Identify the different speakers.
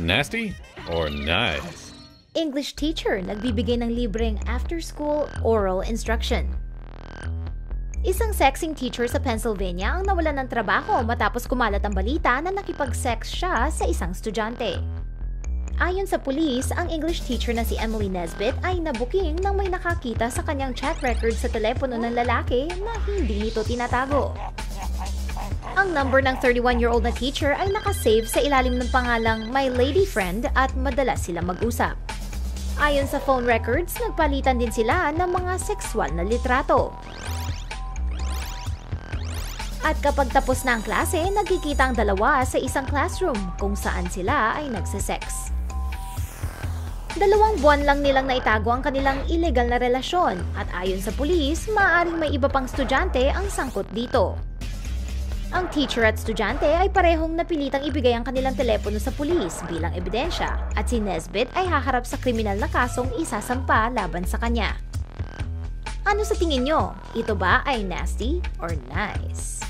Speaker 1: Nasty or nice?
Speaker 2: English teacher nagbibigay ng libreng after-school oral instruction. Isang sexing teacher sa Pennsylvania ang nawalan ng trabaho matapos kumalat ang balita na nakipag-sex siya sa isang estudyante. Ayon sa pulis, ang English teacher na si Emily Nesbitt ay nabuking nang may nakakita sa kanyang chat record sa telepono ng lalaki na hindi nito tinatago. Ang number ng 31-year-old na teacher ay nakasave sa ilalim ng pangalang My Lady Friend at madalas sila mag-usap. Ayon sa phone records, nagpalitan din sila ng mga sexual na litrato. At kapag tapos na ang klase, nagkikita ang dalawa sa isang classroom kung saan sila ay nagsisex. Dalawang buwan lang nilang naitago ang kanilang illegal na relasyon at ayon sa pulis, maaaring may iba pang estudyante ang sangkot dito. Ang teacher at estudyante ay parehong napilitang ibigay ang kanilang telepono sa pulis bilang ebidensya at si Nesbitt ay haharap sa kriminal na kasong isasampa laban sa kanya. Ano sa tingin nyo? Ito ba ay nasty or nice?